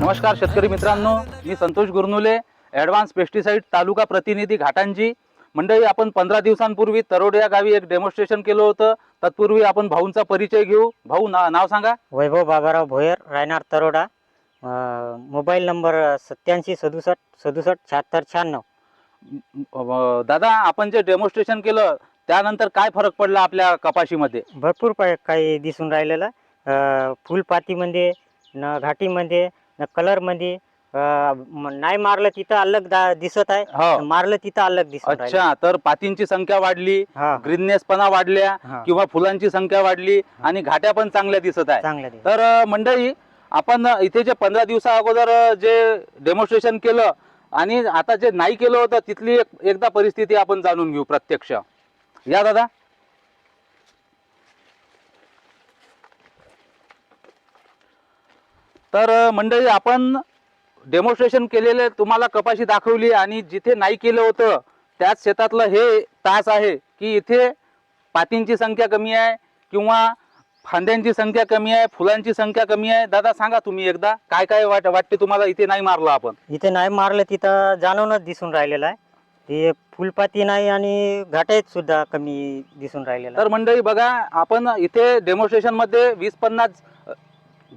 नमस्कार शेतकरी मित्रांनो मी संतोष गुरनुले ॲडव्हान्स पेस्टिसाईड तालुका प्रतिनिधी घाटांची मंडळी आपण पंधरा दिवसांपूर्वी तरोड या गावी एक डेमॉन्स्ट्रेशन केलं होतं. तत्पूर्वी आपण भाऊंचा परिचय घेऊ. भाऊ ना नाव सांगा. वैभव बाबाराव भोयर रायनार तरोडा. मोबाईल नंबर सत्याऐंशी सदुसष्ट सदुसष्ट शहात्तर शहाण्णव. दादा आपण जे डेमॉन्स्ट्रेशन केलं त्यानंतर काय फरक पडला आपल्या कपाशीमध्ये? भरपूर पा- काही दिसून राहिलेलं. अं, फुलपातीमध्ये न घाटीमध्ये न कलरमध्ये अं, म- नाही मारलं तिथं अलग दा- दिसत आहे. हो. मारलं तिथं अलग दिसत अच्छा तर पातींची संख्या वाढली ग्रीननेसपणा वाढल्या किंवा फुलांची संख्या वाढली आणि घाट्या पण चांगल्या दिसत आहे. चांगलं दिसत. तर अ, मंडळी आपण इथे जे पंधरा दिवसा अगोदर अ, जे डेमॉन्स्ट्रेशन केलं आणि आता जे नाही केलं होतं तिथली एक- एकदा परिस्थिती आपण जाणून घेऊ प्रत्यक्ष. या दादा. तर मंडळी आपण डेमॉन्स्ट्रेशन केलेले तुम्हाला कपाशी दाखवली आणि जिथे नाही केलं होतं त्याच शेतातलं हे तास आहे की इथे पातींची संख्या कमी आहे किंवा फांद्यांची संख्या कमी आहे फुलांची संख्या कमी आहे. दादा सांगा तुम्ही एकदा काय काय वाट वाटते तुम्हाला इथे नाही मारलं आपण? इथे नाही मारलं तिथं जाणवणच दिसून राहिलेलं आहे. ते फुलपाती नाही आणि घाटाईत सुद्धा कमी दिसून राहिलेलं तर मंडळी बघा आपण इथे डेमॉन्स्ट्रेशनमध्ये वीस पन्नास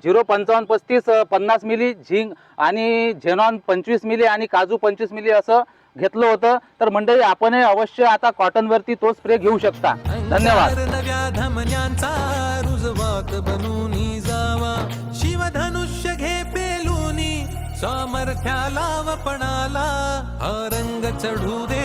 झिरो पंचावन्न पस्तीस पन्नास मिली झिंक आणि झेनॉन पंचवीस मिली आणि काजू पंचवीस मिली असं घेतलं होतं. तर मंडळी आपण अवश्य आता कॉटन वरती तो स्प्रे घेऊ शकता. धन्यवाद. अंगार नव्या धमन्यांचा रुजवात बनूनी जावा. शिवधनुष्य घे पेलूनी. सामर्थ्याला वपणाला हा रंग चढू दे